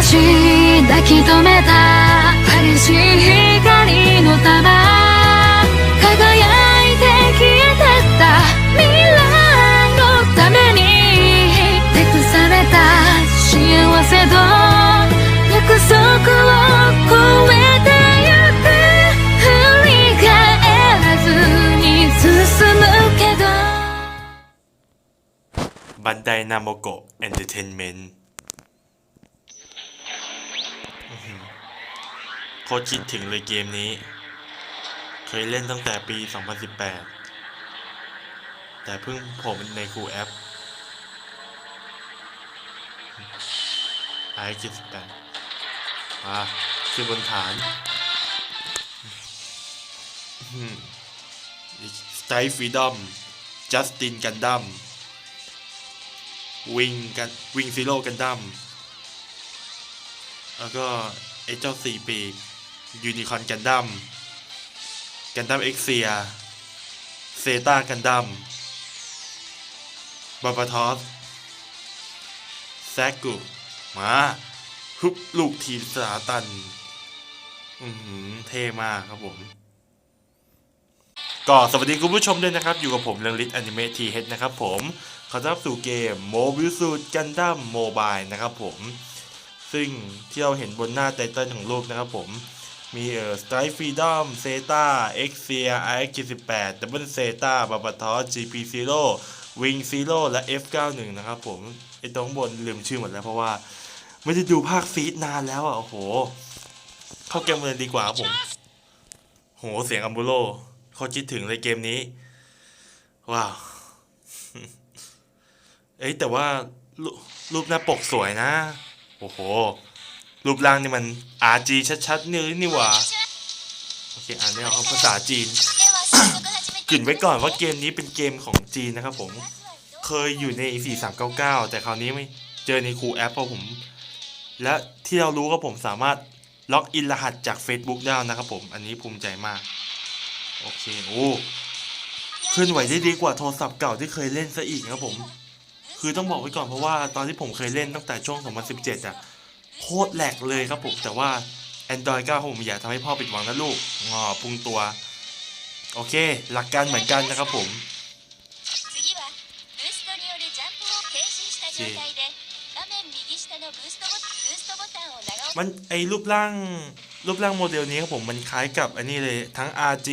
足抱き留めた激しい光の玉輝いて消えてった未来のために託された幸せと約束を超えてゆく振り返らずに進むけどバンダイナモコエンターテインメント คตรคิดถึงเลยเกมนี้ เคยเล่นตั้งแต่ปี 2018 แต่เพิ่งผมในคูแอปไอคิดแปดอะคือบนฐานสไตฟรีดอมจัสตินกันดัมวิงกันวิงซีโร่กันดั้มแล้วก็ไอ้เจ้าสี่ปีก ยูนิคอนกันดั้มกันดั้มเอ็กเซียเซตากันดั้มบาบาทอสแซกุมาฮุบลูกทีสาตัน อือหือเท่มากครับผม ก็สวัสดีคุณผู้ชมด้วยนะครับ อยู่กับผมเรืองลิทแอนิเมะทีเฮดนะครับผมขอต้อนรับสู่เกมโมบิลสูดกันดั้มโมบายนะครับผม ซึ่งที่เราเห็นบนหน้าไตเติลของรูปนะครับผม มีเอ่อสไตรฟรีดอมเซตาเอ็กเซียไอเอ็กสิบแปดดับเบิลเซตาบาบาทอสจีพีซีโร่วิงซีโร่และ F91 นะครับผมไอตรงบนลืมชื่อหมดแล้วเพราะว่า ไม่ได้ดูภาคฟีดนานแล้วอะโอ้โห เข้าเกมเลยดีกว่าผม โหเสียงอัมบูโลเขาคิดถึงเลยเกมนี้ ว้าวเอ้แต่ว่ารูปหน้าปกสวยนะ โอ้โห รูปร่างนี่มัน RG ชัดๆนี่นี่หว่าโอเคอ่านไม่ออกเอาภาษาจีนกลิ่นไว้ก่อนว่าเกมนี้เป็นเกมของจีนนะครับผมเคยอยู่ใน 4399 แต่คราวนี้ไม่เจอในครูแอปเพราะผม และที่เรารู้ก็ผมสามารถล็อกอินรหัสจาก Facebook ได้นะครับผม อันนี้ภูมิใจมาก โอเค โอ้เคลื่อนไหวได้ดีกว่าโทรศัพท์เก่าที่เคยเล่นซะอีกครับผม คือต้องบอกไว้ก่อนเพราะว่าตอนที่ผมเคยเล่นตั้งแต่ช่วง 2017 อะ โคตรแหลกเลยครับผมแต่ว่า Android 9ผมอยากทำให้พ่อผิดหวังนะลูกงอพุงตัว โอเค หลักการเหมือนกันนะครับผมมันไอรูปร่างรูปร่างโมเดลนี้ครับผมมันคล้ายกับอันนี้เลยทั้ง RG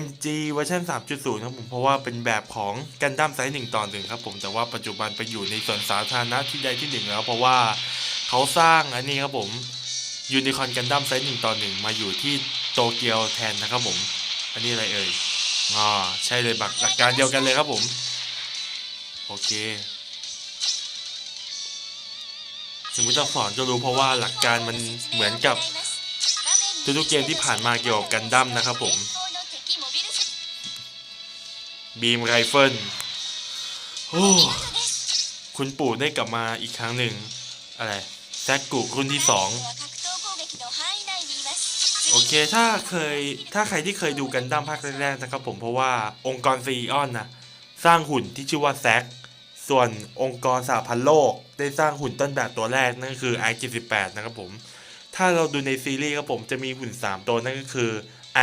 MG เวอร์ชัน3.0 ครับผมเพราะว่าเป็นแบบของกันดั้มไซส์1ต่อหนึ่งครับผมแต่ว่าปัจจุบันไปอยู่ในส่วนสาธารณะที่ใดที่หนึ่งแล้วเพราะว่า เขาสร้างอันนี้ครับผมยูนิคอนกันดั้มไซส์หนึ่งต่อหนึ่งมาอยู่ที่โตเกียวแทนนะครับผม อันนี้อะไรเอ่ยอ๋อใช่เลยบักหลักการเดียวกันเลยครับผม โอเคถึงไม่ต้องสอนก็รู้เพราะว่าหลักการมันเหมือนกับทุกๆเกมที่ผ่านมาเกี่ยวกับกันดั้มนะครับผมบีมไรเฟิลโอ้คุณปู่ได้กลับมาอีกครั้งหนึ่งอะไร แซกกุรุ่นที่สองโอเคถ้าเคยถ้าใครที่เคยดูกันดั้มภาคแรกๆนะครับผมเพราะว่าองค์กรซีออนนะสร้างหุ่นที่ชื่อว่าแซกส่วนองค์กรสหพันธ์โลก ได้สร้างหุ่นต้นแบบตัวแรกนั่นก็คือ i78 นะครับผมถ้าเราดูในซีรีส์ครับผมจะมีหุ่น 3 ตัวนั่นก็คือ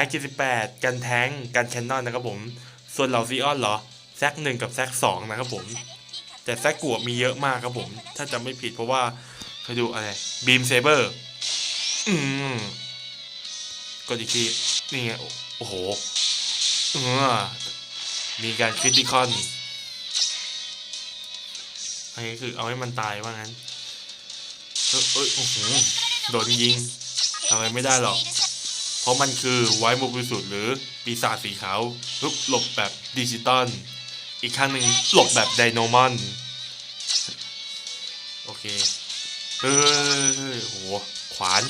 i78 กันแท้งกันแคนนอนนะครับผมส่วนเหล่าซีออนเหรอแซกหนึ่งกับแซกสองนะครับผมแต่แซกกัวมีเยอะมากครับผมถ้าจำไม่ผิดเพราะว่า เคยดูอะไรบีมเซเบอร์อืมกดอีกทีนี่ไง โอ้โหเออมีการคริติคอนอันนี้คือเอาให้มันตายว่างั้นเอ้ยโอ้โหโดนยิงทำอะไรไม่ได้หรอก เพราะมันคือไวโมบิสุดหรือปีศาจสีขาวลุกหลบแบบดิจิตอลอีกข้างหนึ่งหลบแบบไดโนมอน โอเค เฮ้ยโหขวาน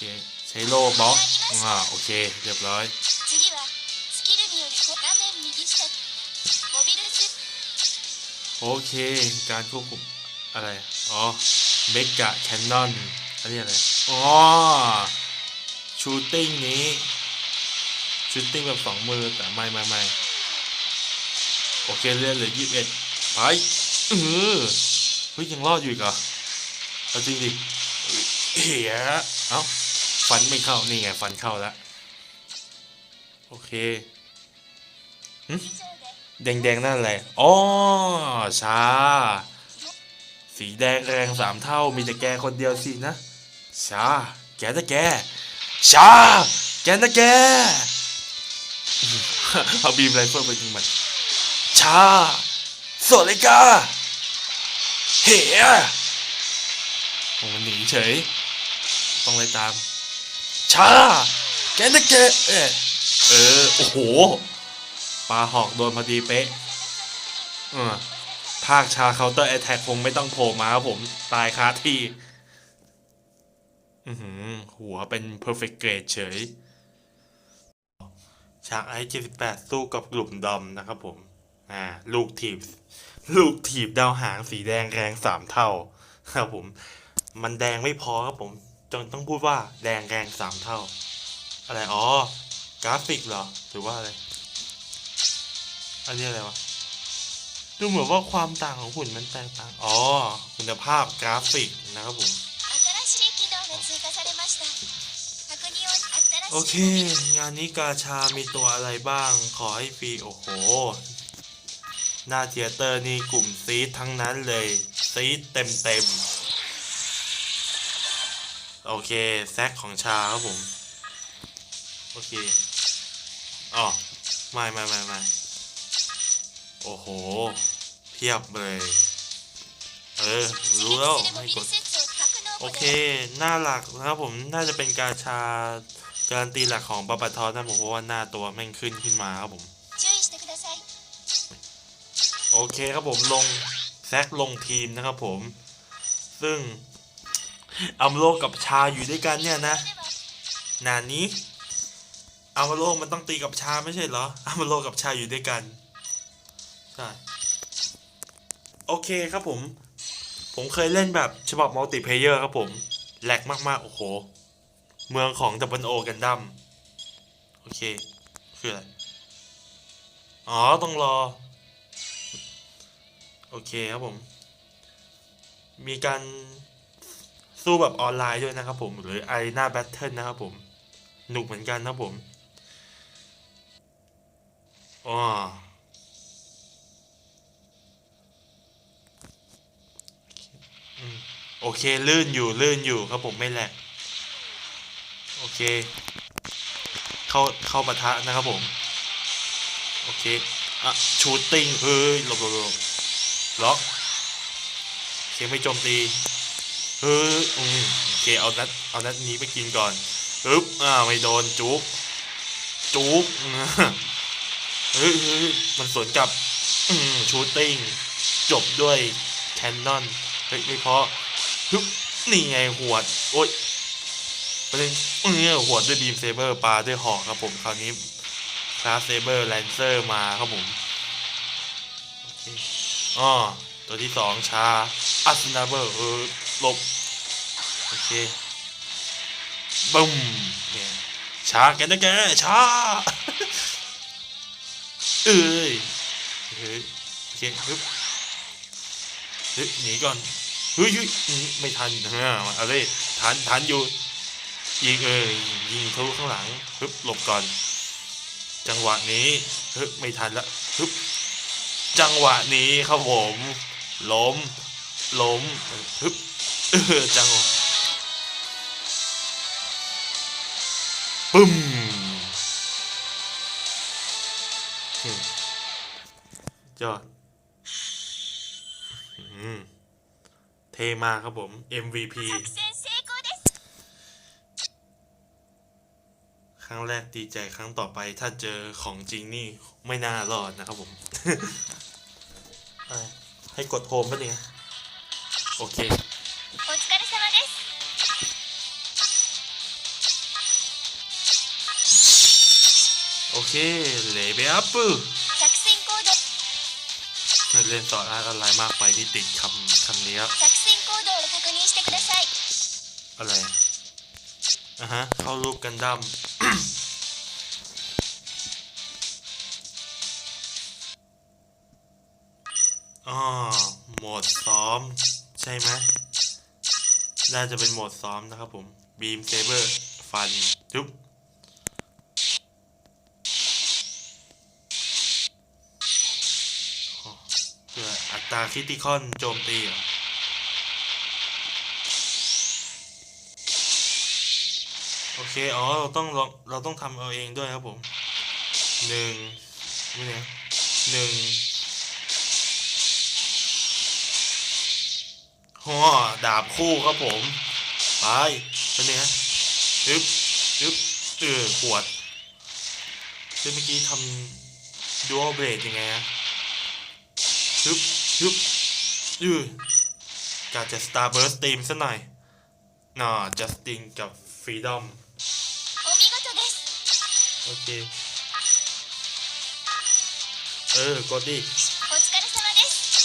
คใช้โล่บล็อกอ่าโอเค เรียบร้อยโอเค การควบคุมอะไร อ๋อเบกะแคนนอนอันนี้อะไร อ๋อ ชูตติ้งนี้ ชูตติ้งแบบสองมือแต่ไม่ไม่ไม่โอเคเลือดเหลือยี่สิบเอ็ดไป เออฮ้ยยังรอดอยู่อีกเหรอเอาจริงดิเหี้ยเอ้าฟันไม่เข้า นี่ไงฟันเข้าแล้ว โอเคแดงแดงนั่นอะไรอ๋อชา สีแดงแรงสามเท่า มีแต่แกคนเดียวสินะ ชา แกนะแก ชา แกนะแกเอาบีมไรเฟิลไปยิงมัน ชาสวัสดีค่ะ เฮียโอ้มันหนีเฉย ต้องไล่ตามชาแกนะแกเออเออ โอ้โห ปลาหอกโดนพอดีเป๊ะ เออภาคชาเคาน์เตอร์แอทแทกคงไม่ต้องโผล่มาครับผม ตายคาที่ อือหือ หัวเป็น perfect grade เฉย ฉากไอเจ็ดสิบแปดสู้กับกลุ่มดอมนะครับผม อ่า ลูกถีบ ลูกถีบดาวหางสีแดงแรงสามเท่า ครับผม มันแดงไม่พอครับผมจนต้องพูดว่าแดงแรงสามเท่า อะไรอ๋อกราฟิกเหรอหรือว่าอะไรอันนี้อะไรวะดูเหมือนว่าความต่างของหุ่นมันแตกต่างอ๋อคุณภาพกราฟิกนะครับผมโอเค งานนี้กาชามีตัวอะไรบ้าง ขอให้ฟรี โอ้โห หน้าเทียเตอร์นี่กลุ่มซีทั้งนั้นเลย ซีเต็มเต็มโอเค แซกของชาครับผม โอเคอ๋อไม่ไม่ไม่ไม่โอ้โห เพียบเลย เออ รู้แล้วให้กด โอเค หน้าหลักนะครับผม น่าจะเป็นกาชาการตีหลักของปปทนะผมเพราะว่าหน้าตัวแม่งขึ้นขึ้นมาครับผม โอเคครับผมลงแซกลงทีมนะครับผม ซึ่งอัมโลกับชาอยู่ด้วยกันเนี่ยนะนานนี้อัมโลมันต้องตีกับชาไม่ใช่เหรออัมโลกับชาอยู่ด้วยกันใช่โอเคครับผม ผมเคยเล่นแบบฉบับมัลติเพเยอร์ครับผมแหลกมากๆ โอ้โห เมืองของดับเบิลโอกันดั้มโอเค คืออะไร อ๋อ ต้องรอ โอเคครับผม มีการสู้แบบออนไลน์ด้วยนะครับผม หรือ Arena Battle นะครับผมหนุกเหมือนกันนะครับผมอ๋อโอเค ลื่นอยู่ ลื่นอยู่ครับผมไม่แหลกโอเค เข้า เข้าปะทะนะครับผม โอเค อะ ชูตติ้ง เฮ้ยหลบหลบหลบ ล็อกโอเคไม่โจมตีเฮ้ยอืมโอเคเอานัดเอานัดนี้ไปกินก่อนปึ๊บอ่าไม่โดนจุกจุกเฮ้ยเฮ้ยมันสวนกับชูตติ้งจบด้วยแคนนอนเฮ้ยไม่พอฮึบนี่ไงหวด โอ๊ยประเด็นเออหวดด้วยบีมเซเบอร์ปาด้วยหอกครับผมคราวนี้คลาสเซเบอร์แลนเซอร์มาครับผมโอเค อ๋อตัวที่สองชาอัสนาเบอร์เออหลบ โอเคบึ้มเนี่ยชาแกนะแกชาเอ้ยเฮ้ยโอเคฮึบฮ้ยหนีก่อนเฮ้ยเฮ้ยหนีไม่ทันฮะเอาเลยทันทันอยู่ยิงเอ้ยยิงทะลุข้างหลังฮึบหลบก่อน จังหวะนี้ฮึบไม่ทันละฮึบ จังหวะนี้ครับผมล้มล้มฮึบจังหวะปึ้มยอดเทมาครับผม MVP ครั้งแรกดีใจครั้งต่อไปถ้าเจอของจริงนี่ไม่น่ารอดนะครับผม ให้กดโฮมป่ะเนี่ยโอเคโอเคเลเวลอัพเล่นสอนอาร์ตออนไรมากไปที่ติดคำคำนี้ครับอะไรอะฮะเข้ารูปกันดั้ม โหมดซ้อม ใช่ไหมน่าจะเป็นโหมดซ้อมนะครับผมบีมเซเบอร์ฟันจุ๊บอ๋อเพื่ออัตราคริติคอนโจมตีเหรอโอเค อ๋อ เราต้องเราต้องทำเอาเองด้วยครับผมหนึ่งนี่เนี่ยหนึ่ง ข้อดาบคู่ครับผมไปเป็นไงอึ๊บอึ๊ยื่นขวดคือเมื่อกี้ทำดูอัลเบรดยังไงฮึบฮึบยือการจะสตาร์เบิร์สตีมซะหน่อยน่าจัสตินกับฟรีดอมโอเค เออกดดิ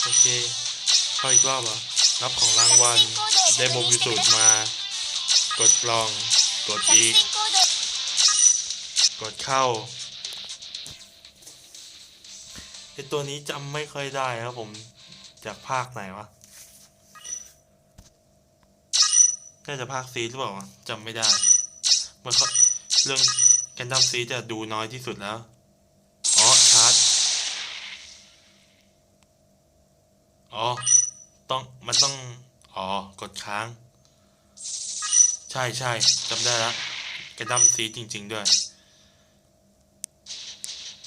โอเคเข้าอีกรอบเหร รับของรางวัลได้โมบิสูตรมา กดกล่อง กดอีก กดเข้าไอตัวนี้จำไม่ค่อยได้ครับผมจากภาคไหนวะ น่าจะภาคซีหรือเปล่าจำไม่ได้เมื่อเรื่องกันดั้มซีจะดูน้อยที่สุดแล้วอ๋อชาร์จอ๋อ ต้องมันต้อง อ๋อ กดค้าง ใช่ใช่จำได้แล้วกันดั้มซีจริง ๆ ด้วย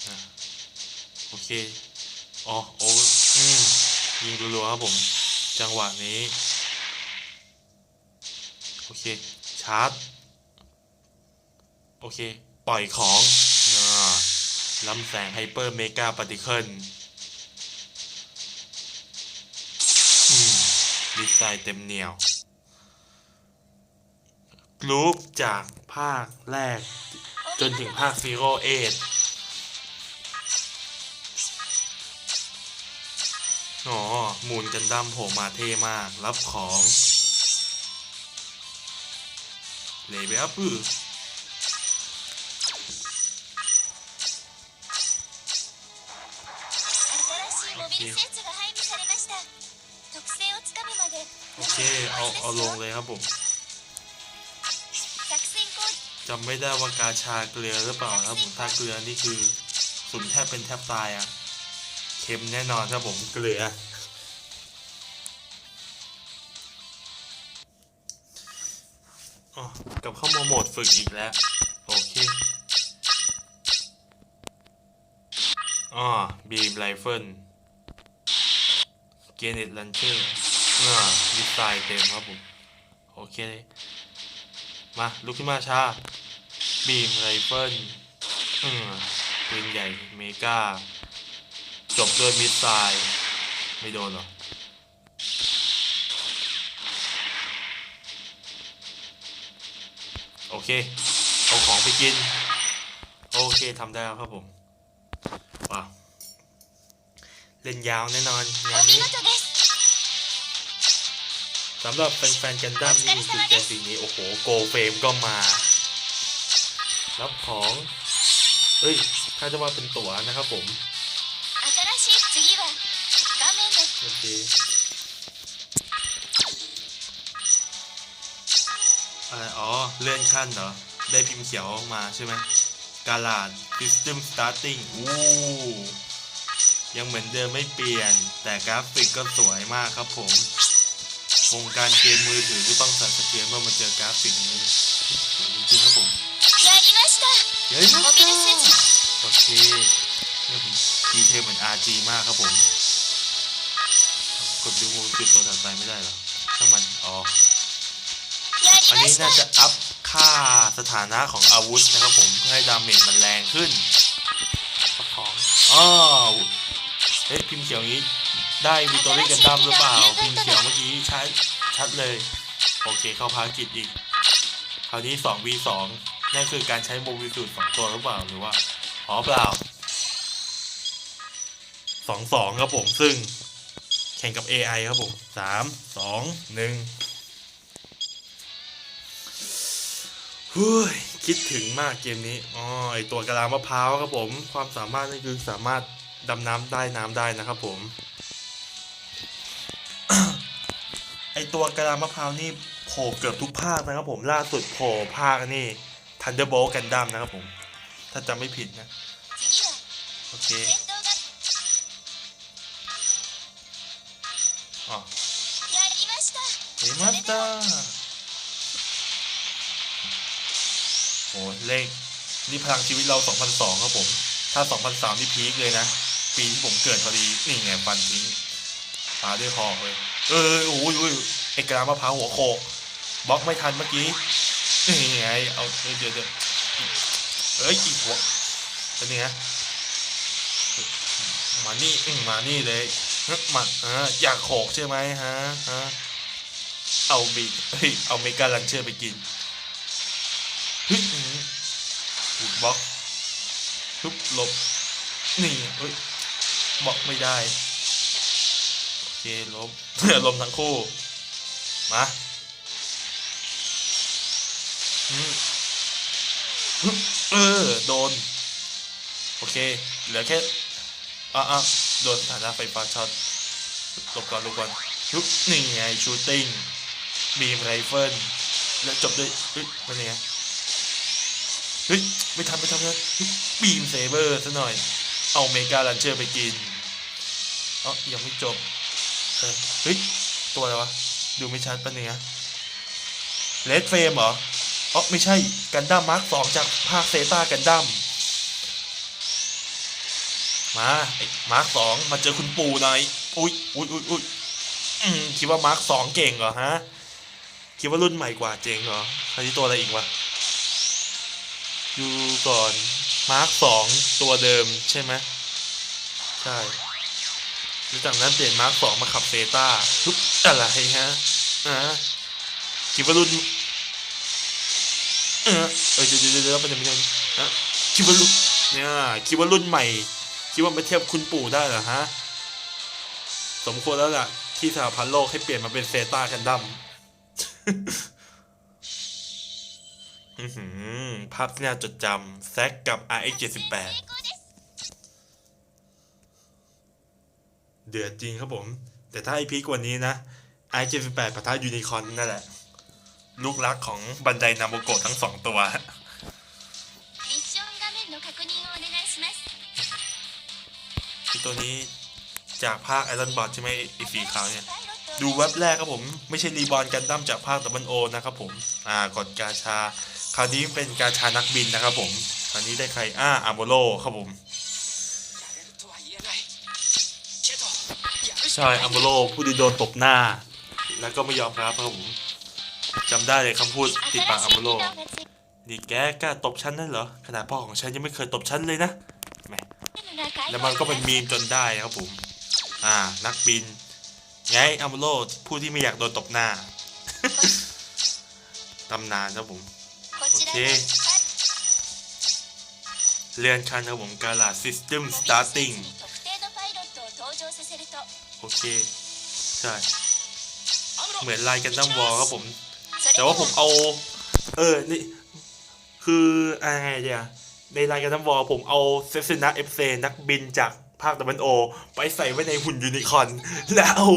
อโอเค อ๋อ โอ้อืมยิงรัวๆครับผม จังหวะนี้ โอเค ชาร์จ โอเค ปล่อยของอ่าลำแสงไฮเปอร์เมกาปาร์ติเคิล ดีไซน์เต็มเหนียวกรุ๊ปจากภาคแรก จนถึงภาคซีโร่เอทอ๋อ มูลกันดั้มโผลมาเท่มาก รับของเลเวลปื้อโอเค โอเค เอา เอาลงเลยครับผมจำไม่ได้ว่ากาชาเกลือหรือเปล่าครับผมถ้าเกลือนี่คือสุนแทบเป็นแทบตายอะ่ะเค็มแน่นอนครับผมเกลือ กับเข้ามาโหมดฝึกอีกแล้ว โอเคอ๋อบีมไรเฟิลเกเนตลันเชอร์ อ่าดีไซน์เต็มครับผม โอเค มาลุกขึ้นมาชา บีมไรเฟิลอืมปืนใหญ่เมกาจบด้วยมิสไซล์ไม่โดนหรอโอเค เอาของไปกิน โอเคทำได้แล้วครับผม ว้าเล่นยาวแน่นอนงานนี้ สำหรับแฟนๆกันดั้มนี่สุดเจสีนี้โอ้โหโกเฟมก็มารับของเอ้ยถ้าจะว่าเป็นตั๋วนะครับผมโอเคอ๋อ เลื่อนขั้นเหรอ ได้พิมพ์เขียวมาใช่ไหมกาลาด System Starting อู้ยังเหมือนเดิมไม่เปลี่ยน แต่กราฟิกก็สวยมากครับผม วงการเกมมือถือก็ต้องสั่นสะเทือนเมื่อมาเจอกราฟิกนี้จริงครับผมเฮ้ยโอเคเนี่ยผมดีเทลเหมือน RG มากครับผม กดดูมูจุดตัวถัดไปไม่ได้หรอช่างมันอ๋ออันนี้น่าจะอัพค่าสถานะของอาวุธนะครับผมเพื่อให้ดาเมจมันแรงขึ้นของอ๋อเฮ้ยพิมพ์เขียวนี้ ได้วิตตอรี่กันดั้มหรือเปล่าพิมเขียวเมื่อกี้ชัดชัดเลย โอเคเข้าภารกิจอีก คราวนี้ 2v2 นั่นคือการใช้โมบิสูตรสองตัวหรือเปล่าหรือว่าอ๋อเปล่าสองสองครับผมซึ่งแข่งกับ AI ครับผมสามสองหนึ่งเฮ้ยคิดถึงมากเกมนี้อ๋อไอตัวกระลามะพร้าวครับผม ความสามารถนี่คือสามารถดำน้ำใต้น้ำได้นะครับผม ไอตัวกระลามะพร้าวนี่โผล่เกือบทุกภาคนะครับผมล่าสุดโผล่ภาคนี่ทันเดอร์โบลกันดั้มนะครับผม ถ้าจำไม่ผิดนะ โอเคอ๋อเมตอโอ้เล่งนี่พลังชีวิตเรา 2002 ครับผม ถ้า 2003 นี่พีคเลยนะ ปีที่ผมเกิดพอดี นี่ไงฟันทิ้งปาด้วยหอกเลย เออโอ้ยไอ้กรามะพร้าวหัวโคกบล็อกไม่ทันเมื่อกี้นี่ไงเอาเดี๋ยวเดี๋ยวเอ้ยอีกหัวเป็นไงมานี่อื้อมานี่เลยมาฮะอยากโขกใช่ไหมฮะฮะเอาบีเฮ้ยเอาเมกาลันเชอร์ไปกินฮึบอื้อหือถูกบล็อกฮึบหลบนี่เฮ้ยบล็อกไม่ได้ ล้มล้มทั้งคู่ มาเออ โดน โอเค เหลือแค่อะอะโดนฐานะไฟฟ้าช็อตลบก่อนลบก่อนฮึบนี่ไงชูตติ้งบีมไรเฟิลและจบด้วยเฮ้ยมันยังไงเฮ้ยไม่ทันไม่ทันไม่ทันเฮ้ยบีมเซเบอร์ซะหน่อย เอาเมกาลันเชอร์ไปกินเอ๋อยังไม่จบ เออเฮ้ย ตัวอะไรวะ ดูไม่ชัดปะเนี่ยเลดเฟรมเหรออ๋อไม่ใช่กันดั้มมาร์คสองจากภาคเซตากันดั้มมาไอ้มาร์คสองมาเจอคุณปู่หน่อยอุ้ยอุ้ยอุ้ยอุ้ยคิดว่ามาร์คสองเก่งเหรอฮะ คิดว่ารุ่นใหม่กว่าเจ๋งเหรอคราวนี้ตัวอะไรอีกวะดูก่อนมาร์คสองตัวเดิมใช่ไหมใช่ แล้วจากนั้นเปลี่ยนมาร์คสองมาขับเซต้าทุบอะไรฮะอะคิดว่ารุ่นเออเดี๋ยวเดี๋ยวเดี๋ยวเป็นยังไงนะคิดว่ารุ่นเนี่ยคิดว่ารุ่นใหม่ คิดว่ามาเทียบคุณปู่ได้เหรอฮะ สมควรแล้วล่ะ ที่สหพันธ์โลกให้เปลี่ยนมาเป็นเซต้ากันดั้มภาพที่น่าจดจำแซกกับ RX78 เดือดจริงครับผม แต่ถ้าไอพีกว่านี้นะไอเจ็ดสิบแปดปะทะยูนิคอนนั่นแหละ ลูกรักของบันไดนามโกทั้งสองตัวที่ตัวนี้จากภาคไอรอนบอทใช่ไหมไอสีขาวเนี่ย ดูเว็บแรกครับผม ไม่ใช่รีบอลกันตั้มจากภาคตะบันโอนะครับผม อ่ากดกาชา คราวนี้เป็นกาชานักบินนะครับผม คราวนี้ได้ใครอ่าอาโบโลครับผม ใช่อัมโบโลผู้ที่โดนตบหน้า แล้วก็ไม่ยอมครับครับผมจำได้เลยคำพูดติดปากอัมโบโลนี่แกกล้าตบฉันนั่นเหรอขนาดพ่อของฉันยังไม่เคยตบฉันเลยนะแล้วมันก็เป็นมีมจนได้ครับผม อ่า นักบินไงอัมโบโลผู้ที่ไม่อยากโดนตบหน้าตำนานครับผมโอเคเรียนคันครับผมกาลาซิสเต็มสตาร์ติ้ง โอเค ใช่ เหมือนลายกันดั้มวอลครับผม แต่ว่าผมเอา เออ นี่ คืออะไรเดียในลายกันดั้มวอลผมเอาเซซินาเอฟเซนักบินจากภาคตะวันโอ ไปใส่ไว้ในหุ่นยูนิคอนแล้วเอา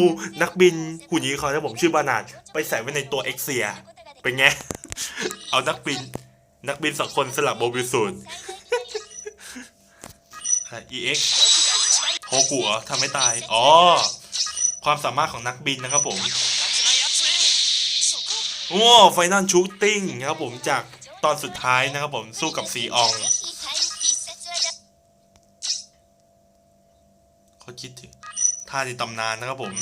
นักบินหุ่นยูนิคอนที่ผมชื่อบานาดไปใส่ไว้ในตัวเอ็กเซีย เป็นไง เอานักบิน นักบินสองคนสลับโบบิสูนเอ็กโฮกุเหรอทำไม่ตาย อ๋อ ความสามารถของนักบินนะครับผมโอ้ไฟนอลชูตติ้งนะครับผมจากตอนสุดท้ายนะครับผมสู้กับซีอองเขาคิดถึงท่าในตำนานนะครับผม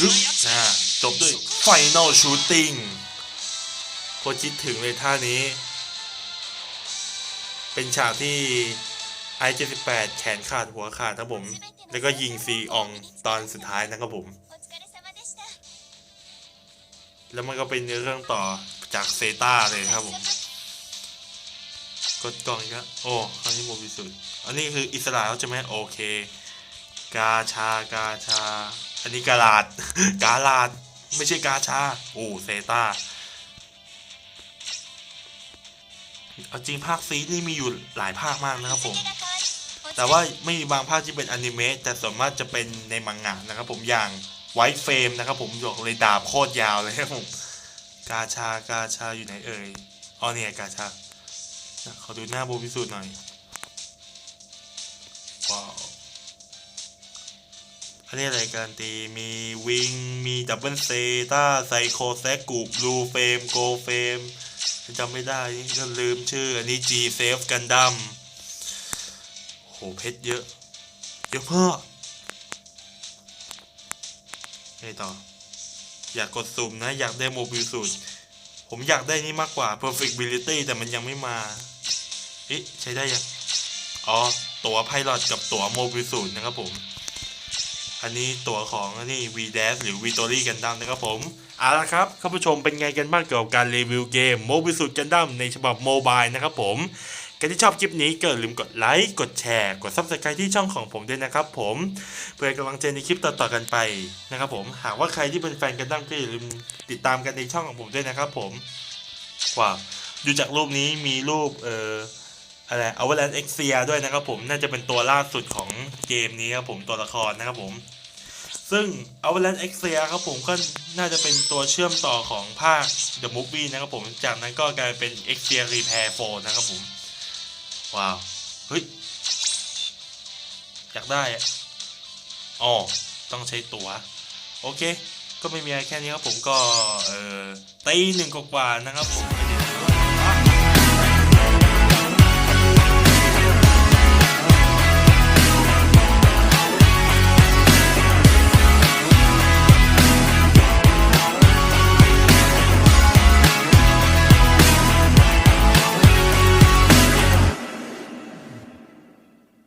ฮึจบด้วยไฟนอลชูตติ้งเขาคิดถึงเลยท่านี้ เป็นฉากที่ไอเจ็ดสิบแปดแขนขาดหัวขาดนะผม แล้วก็ยิงซีอองตอนสุดท้ายนะครับผม แล้วมันก็เป็นเรื่องต่อจากเซตาเลยครับผม กดกล่องก็โอ้ครั้งนี้โมบิสุด อันนี้คืออิสระแล้วใช่ไหมโอเค กาชากาชา อันนี้กาลาด กาลาด ไม่ใช่กาชา โอ้เซตาเอาจริงภาคซีนี่มีอยู่หลายภาคมากนะครับผม แต่ว่าไม่มีบางภาคที่เป็นอนิเมะแต่ส่วนมากจะเป็นในมังงะนะครับผมอย่างไวท์เฟรมนะครับผมบอกเลยดาบโคตรยาวเลยครับผมกาชากาชาอยู่ไหนเอ่ยอ๋อเนี่ยกาชาขอดูหน้าโบพิสูจน์หน่อยว้าวอันนี้อะไรการตีมีวิงมีดับเบิลเซต้าไซโคแซกกูบลูเฟมโกเฟมจำไม่ได้นี่ก็ลืมชื่อ อันนี้ G Safe Gundam โห เพชรเยอะ เยอะมากไงต่อ อยากกดสุ่มนะ อยากได้โมบิลสูตร ผมอยากได้นี่มากกว่า Perfectibility แต่มันยังไม่มาเอ๊ะใช้ได้ยัง อ๋อ ตั๋วไพลอตกับตั๋วโมบิลสูตรนะครับผม อันนี้ตั๋วของนี่ V d a s หรือ Victory Gundam นะครับผมเอาละครับท่านผู้ชมเป็นไงกันบ้างเกี่ยวกับการรีวิวเกม Mobile Suit Gundam ในฉบับโมบายนะครับผม ใครที่ชอบคลิปนี้ก็อย่าลืมกดไลค์กดแชร์ กด Subscribe ที่ช่องของผมด้วยนะครับผมเพื่อกำลังใจในคลิปต่อๆกันไปนะครับผมหากว่าใครที่เป็นแฟนกันดั้มก็อย่าลืมติดตามกันในช่องของผมด้วยนะครับผมว้าวดูจากรูปนี้มีรูปเอ่ออะไรอเวอร์แลนด์เอ็กเซียด้วยนะครับผมน่าจะเป็นตัวล่าสุดของเกมนี้ครับผมตัวละครนะครับผม ซึ่ง Avalanche X ครับผมก็น่าจะเป็นตัวเชื่อมต่อของภาค The Movie นะครับผมจากนั้นก็กลายเป็น X Repair 4นะครับผม ว้าว เฮ้ย อยากได้อ๋อต้องใช้ตัว๋ว โอเค ก็ไม่มีอะไรแค่นี้ครับผมก็ เออตีหนึ่งกว่าๆนะครับผม